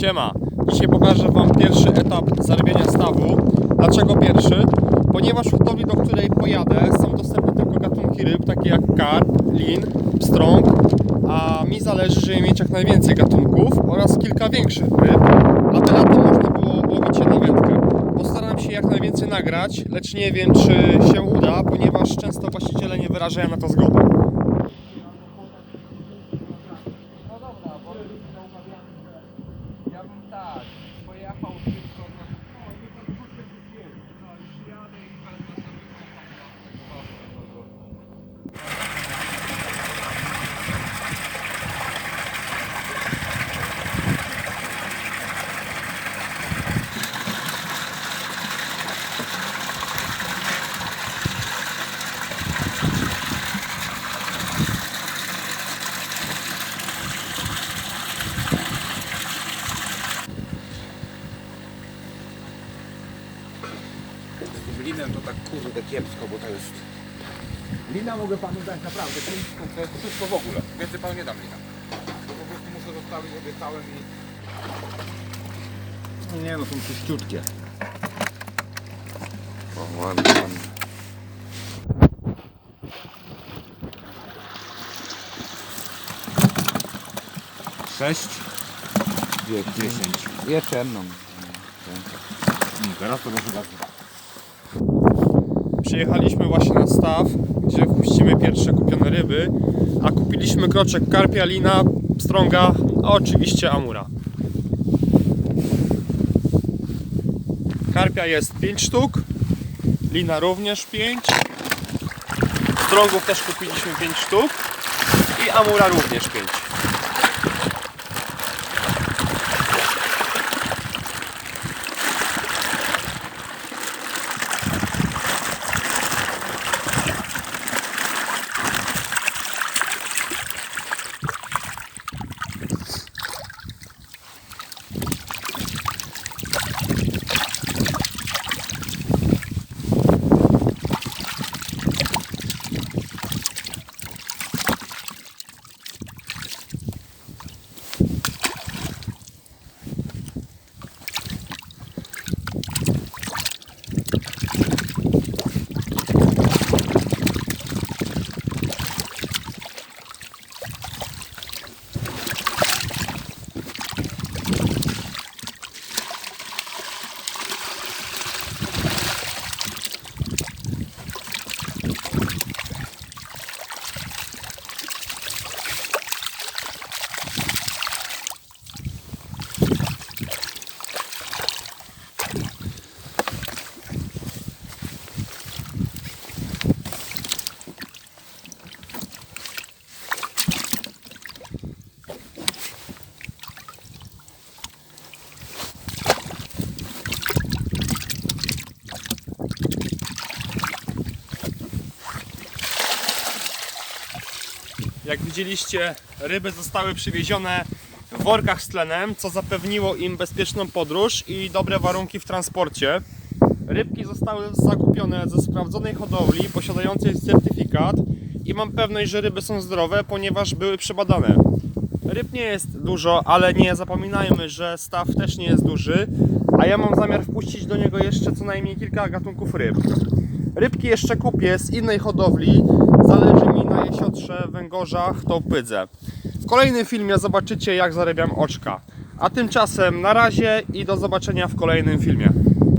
Siema, dzisiaj pokażę Wam pierwszy etap zarabiania stawu. Dlaczego pierwszy? Ponieważ w hodowli, do której pojadę, są dostępne tylko gatunki ryb, takie jak karp, lin, pstrąg, a mi zależy, żeby mieć jak najwięcej gatunków oraz kilka większych ryb, aby latem można było łowić je na wędkę. Postaram się jak najwięcej nagrać, lecz nie wiem, czy się uda, ponieważ często właściciele nie wyrażają na to zgody. No dobra, bo ja bym tak pojechał tylko na... No, nie będę wrócić no, przyjadę i wezmę sobie kontakt na tego. Z tym linem to tak kurde kiepsko, bo to jest... Lina mogę panu dać naprawdę, kiepsko, to jest wszystko w ogóle. Więcej panu nie dam lina. To po prostu muszę zostawić, obiecałem i... No Nie no, są czyściutkie. O, ładnie. Sześć. Dwie, dziesięć. Jeszcze jedną. Teraz to może bardzo. Przyjechaliśmy właśnie na staw, gdzie wpuścimy pierwsze kupione ryby, a kupiliśmy kroczek karpia, lina, pstrąga, a oczywiście amura. Karpia jest 5 sztuk, lina również 5, pstrągów też kupiliśmy 5 sztuk i amura również 5. Jak widzieliście, ryby zostały przywiezione w workach z tlenem, co zapewniło im bezpieczną podróż i dobre warunki w transporcie. Rybki zostały zakupione ze sprawdzonej hodowli, posiadającej certyfikat i mam pewność, że ryby są zdrowe, ponieważ były przebadane. Ryb nie jest dużo, ale nie zapominajmy, że staw też nie jest duży, a ja mam zamiar wpuścić do niego jeszcze co najmniej kilka gatunków ryb. Rybki jeszcze kupię z innej hodowli. Zależy na jesiotrze, węgorzach, tołpydze. W kolejnym filmie zobaczycie jak zarabiam oczka. A tymczasem na razie i do zobaczenia w kolejnym filmie.